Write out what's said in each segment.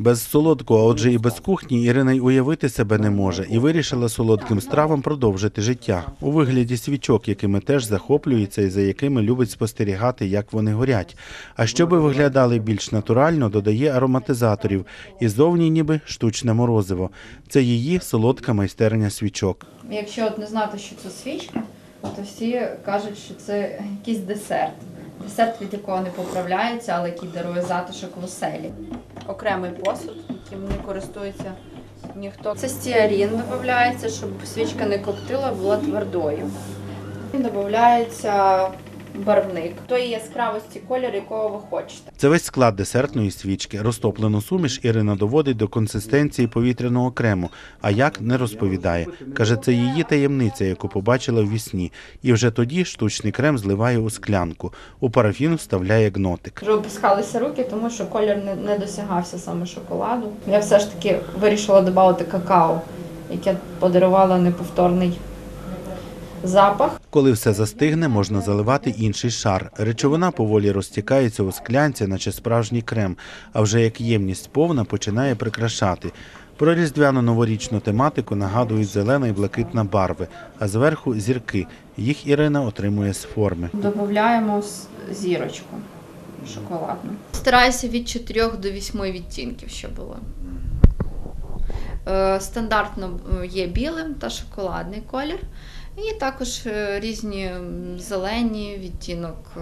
Без солодкого, а отже і без кухні Ірина й уявити себе не може і вирішила солодким стравам продовжити життя у вигляді свічок, якими теж захоплюється і за якими любить спостерігати, як вони горять. А щоби виглядали більш натурально, додає ароматизаторів і зовні ніби штучне морозиво. Це її солодка майстерня свічок. Якщо от не знати, що це свічка, то всі кажуть, що це якийсь десерт. Десерт, від якого не поправляється, але який дарує затишок в оселі. Окремий посуд, яким не користується ніхто. Це стіарін додається, щоб свічка не коптила, була твердою. Додається барвник тої яскравості кольору, якого ви хочете. Це весь склад десертної свічки. Розтоплену суміш Ірина доводить до консистенції повітряного крему. А як не розповідає. Каже, це її таємниця, яку побачила в вісні. І вже тоді штучний крем зливає у склянку. У парафін вставляє гнотик. Вже опускалися руки, тому що колір не, не досягався саме шоколаду. Я все ж таки вирішила додати какао, яке подарувало неповторний запах. Коли все застигне, можна заливати інший шар. Речовина поволі розтікається у склянці, наче справжній крем. А вже як ємність повна, починає прикрашати. Про різдвяну новорічну тематику нагадують зелена і блакитна барви, а зверху зірки. Їх Ірина отримує з форми. Додаємо зірочку шоколадну. Стараюся від 4 до 8 відтінків, щоб було. Е, Стандартно е, є білим та шоколадний колір. І також е, різні зелені, відтінок е,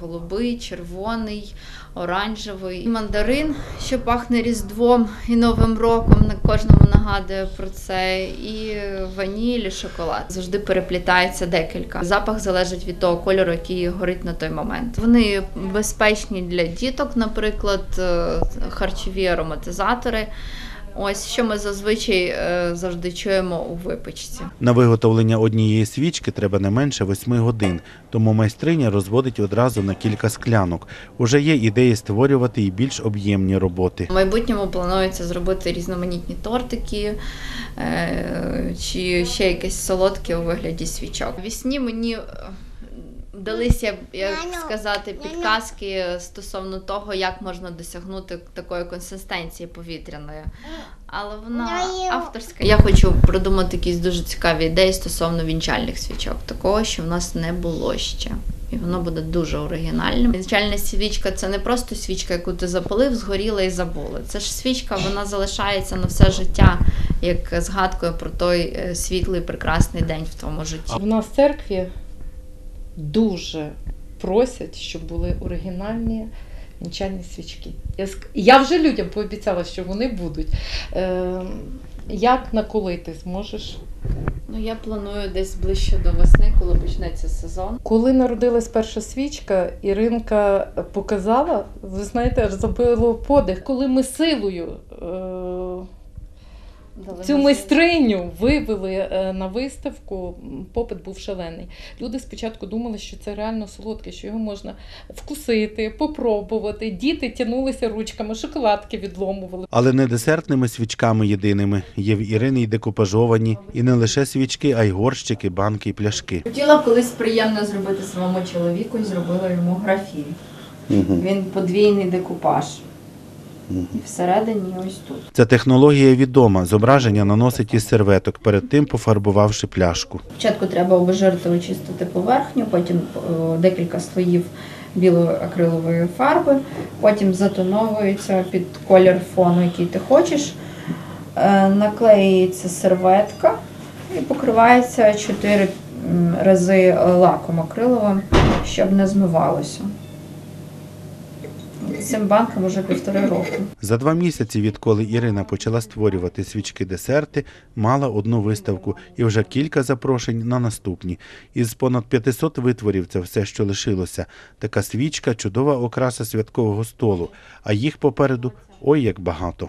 голубий, червоний, оранжевий. Мандарин, що пахне різдвом і Новим роком, на кожному нагадує про це. І ваніль, і шоколад. Завжди переплітається декілька. Запах залежить від того кольору, який горить на той момент. Вони безпечні для діток, наприклад, е, харчові ароматизатори. Ось що ми зазвичай е, завжди чуємо у випічці. На виготовлення однієї свічки треба не менше восьми годин, тому майстриня розводить одразу на кілька склянок. Уже є ідеї створювати і більш об'ємні роботи. В майбутньому планується зробити різноманітні тортики е, чи ще якесь солодке у вигляді свічок. Вісні мені вдалися, як сказати, підказки стосовно того, як можна досягнути такої консистенції повітряної. Але вона авторська. Я хочу продумати якісь дуже цікаві ідеї стосовно вінчальних свічок. Такого, що в нас не було ще. І воно буде дуже оригінальним. Вінчальна свічка це не просто свічка, яку ти запалив, згоріла і забула. Це ж свічка, вона залишається на все життя, як згадкою про той е, світлий прекрасний день в твоєму житті. В нас в церкві дуже просять, щоб були оригінальні вінчальні свічки. Я, вже людям пообіцяла, що вони будуть. Е, як наколити зможеш? Ну я планую десь ближче до весни, коли почнеться сезон. Коли народилась перша свічка, Іринка показала, ви знаєте, аж забило подих. Коли ми силою е, Цю майстриню вивели е, на виставку. Попит був шалений. Люди спочатку думали, що це реально солодке, що його можна вкусити, попробувати. Діти тянулися ручками, шоколадки відломували. Але не десертними свічками єдиними. Є в Ірини й декупажовані, і не лише свічки, а й горщики, банки і пляшки. Хотіла колись приємно зробити своєму чоловіку і зробила йому графін. Він подвійний декупаж. І всередині ось тут. Ця технологія відома. Зображення наносить із серветок, перед тим пофарбувавши пляшку. Спочатку треба обезжирити, очистити поверхню, потім е, декілька слоїв білої акрилової фарби, потім затоновується під колір фону, який ти хочеш. Е, Наклеюється серветка і покривається 4 рази лаком акриловим, щоб не змивалося. Цим банкам вже півтори року. За два місяці, відколи Ірина почала створювати свічки-десерти, мала одну виставку і вже кілька запрошень на наступні. Із понад 500 витворів це все, що лишилося. Така свічка чудова окраса святкового столу, а їх попереду ой як багато.